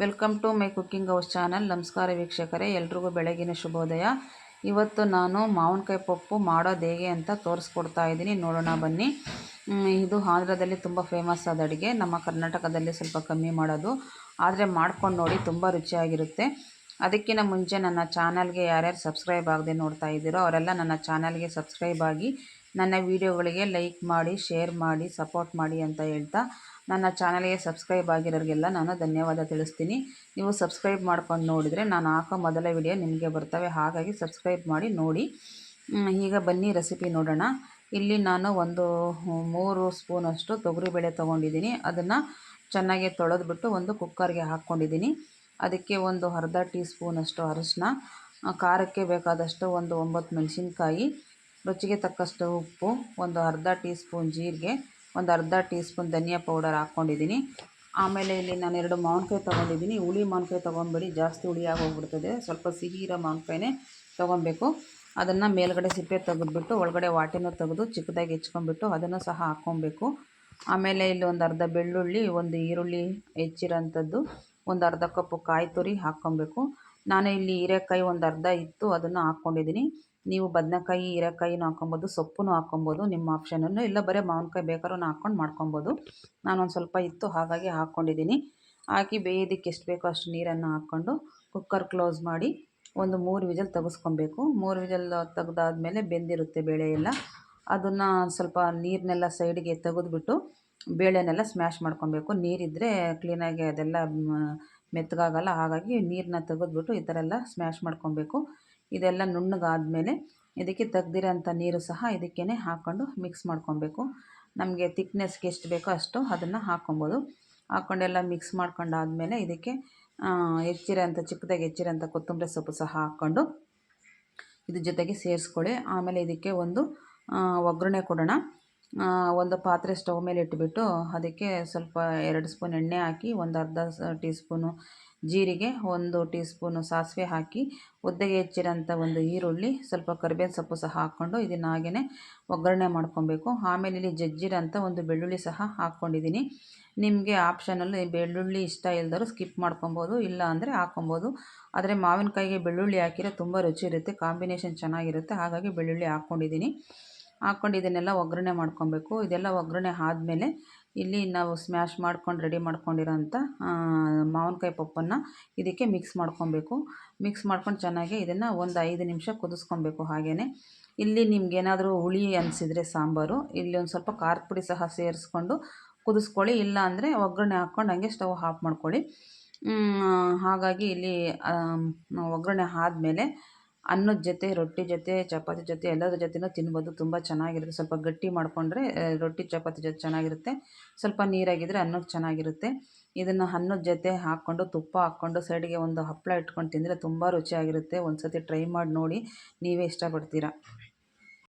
Welcome to my cooking house channel. ನಮಸ್ಕಾರ ವೀಕ್ಷಕರೇ, ಎಲ್ರಿಗೂ ಬೆಳಗಿನ ಶುಭೋದಯ. ಇವತ್ತು ನಾನು ಮಾವಿನಕಾಯಿ ಪಪ್ಪು ಮಾಡೋದು ಹೇಗೆ ಅಂತ ತೋರಿಸ್ಕೊಡ್ತಾ ಇದ್ದೀನಿ. ನೋಡೋಣ, ಬನ್ನಿ. ಇದು ಆಂಧ್ರದಲ್ಲಿ ತುಂಬ ಫೇಮಸ್ ಆದ ಅಡುಗೆ. ನಮ್ಮ ಕರ್ನಾಟಕದಲ್ಲಿ ಸ್ವಲ್ಪ ಕಮ್ಮಿ ಮಾಡೋದು. ಆದರೆ ಮಾಡ್ಕೊಂಡು ನೋಡಿ ತುಂಬ ರುಚಿಯಾಗಿರುತ್ತೆ. ಅದಕ್ಕಿಂತ ಮುಂಚೆ ನನ್ನ ಚಾನಲ್ಗೆ ಯಾರ್ಯಾರು ಸಬ್ಸ್ಕ್ರೈಬ್ ಆಗದೆ ನೋಡ್ತಾ ಇದ್ದೀರೋ ಅವರೆಲ್ಲ ನನ್ನ ಚಾನಲ್ಗೆ ಸಬ್ಸ್ಕ್ರೈಬ್ ಆಗಿ ನನ್ನ ವೀಡಿಯೋಗಳಿಗೆ ಲೈಕ್ ಮಾಡಿ, ಶೇರ್ ಮಾಡಿ, ಸಪೋರ್ಟ್ ಮಾಡಿ ಅಂತ ಹೇಳ್ತಾ ನನ್ನ ಚಾನಲ್ಗೆ ಸಬ್ಸ್ಕ್ರೈಬ್ ಆಗಿರೋರಿಗೆಲ್ಲ ನಾನು ಧನ್ಯವಾದ ತಿಳಿಸ್ತೀನಿ. ನೀವು ಸಬ್ಸ್ಕ್ರೈಬ್ ಮಾಡ್ಕೊಂಡು ನೋಡಿದರೆ ನಾನು ಹಾಕೋ ಮೊದಲ ವಿಡಿಯೋ ನಿಮಗೆ ಬರ್ತವೆ. ಹಾಗಾಗಿ ಸಬ್ಸ್ಕ್ರೈಬ್ ಮಾಡಿ, ನೋಡಿ. ಈಗ ಬನ್ನಿ ರೆಸಿಪಿ ನೋಡೋಣ. ಇಲ್ಲಿ ನಾನು ಒಂದು ಮೂರು ಸ್ಪೂನಷ್ಟು ತೊಗರಿಬೇಳೆ ತೊಗೊಂಡಿದ್ದೀನಿ. ಅದನ್ನು ಚೆನ್ನಾಗಿ ತೊಳೆದ್ಬಿಟ್ಟು ಒಂದು ಕುಕ್ಕರ್ಗೆ ಹಾಕ್ಕೊಂಡಿದ್ದೀನಿ. ಅದಕ್ಕೆ ಒಂದು ಅರ್ಧ ಟೀ ಸ್ಪೂನಷ್ಟು ಅರಿಶಿನ ಖಾರಕ್ಕೆ ಬೇಕಾದಷ್ಟು ಒಂದು ಒಂಬತ್ತು ಮೆಣಸಿನ್ಕಾಯಿ ರುಚಿಗೆ ತಕ್ಕಷ್ಟು ಉಪ್ಪು, ಒಂದು ಅರ್ಧ ಟೀ ಸ್ಪೂನ್ ಜೀರಿಗೆ, ಒಂದು ಅರ್ಧ ಟೀ ಸ್ಪೂನ್ ಧನಿಯಾ ಪೌಡರ್ ಹಾಕ್ಕೊಂಡಿದ್ದೀನಿ. ಆಮೇಲೆ ಇಲ್ಲಿ ನಾನು ಎರಡು ಮಾವಿನಕಾಯಿ ತೊಗೊಂಡಿದ್ದೀನಿ. ಹುಳಿ ಮಾವಿನಕಾಯಿ ತೊಗೊಂಬೇಡಿ ಜಾಸ್ತಿ ಹುಳಿ ಆಗೋಗ್ಬಿಡ್ತದೆ. ಸ್ವಲ್ಪ ಸಿಹಿ ಇರೋ ಮಾವಿನಕಾಯಿನೇ ತೊಗೊಬೇಕು ಅದನ್ನು ಮೇಲ್ಗಡೆ ಸಿಪ್ಪೆ ತೆಗೆದ್ಬಿಟ್ಟು, ಒಳಗಡೆ ವಾಟೆನೂ ತೆಗೆದು ಚಿಕ್ಕದಾಗಿ ಹೆಚ್ಕೊಂಡ್ಬಿಟ್ಟು ಅದನ್ನು ಸಹ ಹಾಕ್ಕೊಬೇಕು. ಆಮೇಲೆ ಇಲ್ಲಿ ಒಂದು ಅರ್ಧ ಬೆಳ್ಳುಳ್ಳಿ, ಒಂದು ಈರುಳ್ಳಿ ಹೆಚ್ಚಿರೋಂಥದ್ದು, ಒಂದು ಅರ್ಧ ಕಪ್ಪು ಕಾಯಿ ತುರಿ ಹಾಕ್ಕೊಬೇಕು. ನಾನು ಇಲ್ಲಿ ಹೀರೆಕಾಯಿ ಒಂದು ಅರ್ಧ ಇತ್ತು, ಅದನ್ನು ಹಾಕ್ಕೊಂಡಿದ್ದೀನಿ. ನೀವು ಬದನೆಕಾಯಿ ಹೀರೆಕಾಯಿನೂ ಹಾಕ್ಕೊಬೋದು ಸೊಪ್ಪು ಹಾಕ್ಕೊಬೋದು ನಿಮ್ಮ ಆಪ್ಷನನ್ನು ಇಲ್ಲ ಬರೀ ಮಾವಿನಕಾಯಿ ಬೇಕಾದ್ರೂ ಹಾಕ್ಕೊಂಡು ಮಾಡ್ಕೊಬೋದು. ನಾನೊಂದು ಸ್ವಲ್ಪ ಇತ್ತು, ಹಾಗಾಗಿ ಹಾಕ್ಕೊಂಡಿದ್ದೀನಿ ಹಾಕಿ ಬೇಯೋದಕ್ಕೆ ಎಷ್ಟು ಬೇಕೋ ಅಷ್ಟು ನೀರನ್ನು ಹಾಕ್ಕೊಂಡು ಕುಕ್ಕರ್ ಕ್ಲೋಸ್ ಮಾಡಿ ಒಂದು ಮೂರು ವಿಜಲ್ ತೆಗೆಸ್ಕೊಬೇಕು. ಮೂರು ವಿಜಲ್ ತೆಗ್ದಾದ್ಮೇಲೆ ಬೆಂದಿರುತ್ತೆ ಬೇಳೆ ಎಲ್ಲ. ಅದನ್ನು ಸ್ವಲ್ಪ ನೀರನ್ನೆಲ್ಲ ಸೈಡ್ಗೆ ತೆಗೆದುಬಿಟ್ಟು ಬೇಳೆನೆಲ್ಲ ಸ್ಮ್ಯಾಶ್ ಮಾಡ್ಕೊಬೇಕು. ನೀರಿದ್ದರೆ ಕ್ಲೀನಾಗಿ ಅದೆಲ್ಲ ಮೆತ್ತಗಾಗಲ್ಲ ಹಾಗಾಗಿ ನೀರನ್ನ ತೆಗೆದ್ಬಿಟ್ಟು ಈ ಥರ ಎಲ್ಲ ಸ್ಮ್ಯಾಶ್ ಮಾಡ್ಕೊಬೇಕು. ಇದೆಲ್ಲ ನುಣ್ಣಗಾದ್ಮೇಲೆ ಇದಕ್ಕೆ ತೆಗ್ದಿರೋಂಥ ನೀರು ಸಹ ಇದಕ್ಕೇ ಹಾಕ್ಕೊಂಡು ಮಿಕ್ಸ್ ಮಾಡ್ಕೊಬೇಕು. ನಮಗೆ ತಿಕ್ನೆಸ್ಗೆ ಎಷ್ಟು ಬೇಕೋ ಅಷ್ಟು ಅದನ್ನು ಹಾಕ್ಕೊಬೋದು ಹಾಕ್ಕೊಂಡೆಲ್ಲ ಮಿಕ್ಸ್ ಮಾಡ್ಕೊಂಡಾದ್ಮೇಲೆ ಇದಕ್ಕೆ ಹೆಚ್ಚಿರೋಂಥ, ಚಿಕ್ಕದಾಗಿ ಹೆಚ್ಚಿರೋಂಥ ಕೊತ್ತಂಬರಿ ಸೊಪ್ಪು ಸಹ ಹಾಕ್ಕೊಂಡು ಇದ್ರ ಜೊತೆಗೆ ಸೇರಿಸ್ಕೊಳ್ಳಿ. ಆಮೇಲೆ ಇದಕ್ಕೆ ಒಂದು ಒಗ್ಗರಣೆ ಕೊಡೋಣ. ಒಂದು ಪಾತ್ರೆ ಸ್ಟವ್ ಮೇಲೆ ಇಟ್ಬಿಟ್ಟು ಅದಕ್ಕೆ ಸ್ವಲ್ಪ ಎರಡು ಸ್ಪೂನ್ ಎಣ್ಣೆ ಹಾಕಿ ಒಂದು ಅರ್ಧ ಟೀ ಸ್ಪೂನು ಜೀರಿಗೆ, ಒಂದು ಟೀ ಸ್ಪೂನು ಸಾಸಿವೆ ಹಾಕಿ ಉದ್ದಗೆ ಹೆಚ್ಚಿರೋಂಥ ಒಂದು ಈರುಳ್ಳಿ, ಸ್ವಲ್ಪ ಕರಿಬೇವಿನ ಸೊಪ್ಪು ಸಹ ಹಾಕ್ಕೊಂಡು ಇದನ್ನು ಹಾಗೆಯೇ ಒಗ್ಗರಣೆ ಮಾಡ್ಕೊಬೇಕು. ಆಮೇಲೆ ಇಲ್ಲಿ ಜಜ್ಜಿರೋಂಥ ಒಂದು ಬೆಳ್ಳುಳ್ಳಿ ಸಹ ಹಾಕ್ಕೊಂಡಿದ್ದೀನಿ. ನಿಮಗೆ ಆಪ್ಷನಲ್ಲಿ ಬೆಳ್ಳುಳ್ಳಿ ಇಷ್ಟ ಇಲ್ದರೂ ಸ್ಕಿಪ್ ಮಾಡ್ಕೊಬೋದು, ಇಲ್ಲ ಅಂದರೆ ಹಾಕ್ಕೊಬೋದು ಆದರೆ ಮಾವಿನಕಾಯಿಗೆ ಬೆಳ್ಳುಳ್ಳಿ ಹಾಕಿರೋ ತುಂಬ ರುಚಿ ಇರುತ್ತೆ ಕಾಂಬಿನೇಷನ್ ಚೆನ್ನಾಗಿರುತ್ತೆ, ಹಾಗಾಗಿ ಬೆಳ್ಳುಳ್ಳಿ ಹಾಕ್ಕೊಂಡಿದ್ದೀನಿ. ಹಾಕ್ಕೊಂಡು ಇದನ್ನೆಲ್ಲ ಒಗ್ಗರಣೆ ಮಾಡ್ಕೊಬೇಕು. ಇದೆಲ್ಲ ಒಗ್ಗರಣೆ ಆದಮೇಲೆ ಇಲ್ಲಿ ನಾವು ಸ್ಮ್ಯಾಶ್ ಮಾಡ್ಕೊಂಡು ರೆಡಿ ಮಾಡ್ಕೊಂಡಿರೋಂಥ ಮಾವಿನಕಾಯಿ ಪಪ್ಪನ್ನು ಇದಕ್ಕೆ ಮಿಕ್ಸ್ ಮಾಡ್ಕೊಬೇಕು. ಮಿಕ್ಸ್ ಮಾಡ್ಕೊಂಡು ಚೆನ್ನಾಗಿ ಇದನ್ನು ಒಂದು ಐದು ನಿಮಿಷ ಕುದಿಸ್ಕೊಬೇಕು ಹಾಗೆಯೇ ಇಲ್ಲಿ ನಿಮ್ಗೇನಾದರೂ ಹುಳಿ ಅನಿಸಿದರೆ ಸಾಂಬಾರು, ಇಲ್ಲಿ ಒಂದು ಸ್ವಲ್ಪ ಖಾರದ ಪುಡಿ ಸಹ ಸೇರಿಸ್ಕೊಂಡು ಕುದಿಸ್ಕೊಳ್ಳಿ, ಇಲ್ಲ ಅಂದರೆ ಒಗ್ಗರಣೆ ಹಾಕ್ಕೊಂಡು ಹಂಗೆ ಸ್ಟವ್ ಆಫ್ ಮಾಡ್ಕೊಳ್ಳಿ. ಹಾಗಾಗಿ ಇಲ್ಲಿ ಒಗ್ಗರಣೆ ಆದಮೇಲೆ ಅನ್ನದ ಜೊತೆ, ರೊಟ್ಟಿ ಜೊತೆ, ಚಪಾತಿ ಜೊತೆ, ಎಲ್ಲದ್ರ ಜೊತೆನೂ ತಿನ್ಬೋದು. ತುಂಬ ಚೆನ್ನಾಗಿರುತ್ತೆ. ಸ್ವಲ್ಪ ಗಟ್ಟಿ ಮಾಡಿಕೊಂಡ್ರೆ ರೊಟ್ಟಿ, ಚಪಾತಿ ಜೊತೆ ಚೆನ್ನಾಗಿರುತ್ತೆ. ಸ್ವಲ್ಪ ನೀರಾಗಿದ್ದರೆ ಅನ್ನಕ್ಕೆ ಚೆನ್ನಾಗಿರುತ್ತೆ. ಇದನ್ನು ಅನ್ನದ ಜೊತೆ ಹಾಕ್ಕೊಂಡು, ತುಪ್ಪ ಹಾಕ್ಕೊಂಡು, ಸೈಡ್ಗೆ ಒಂದು ಹಪ್ಪಳ ಇಟ್ಕೊಂಡು ತಿಂದರೆ ತುಂಬ ರುಚಿಯಾಗಿರುತ್ತೆ. ಒಂದು ಸರ್ತಿ ಟ್ರೈ ಮಾಡಿ ನೋಡಿ. ನೀವೇ ಇಷ್ಟಪಡ್ತೀರಾ?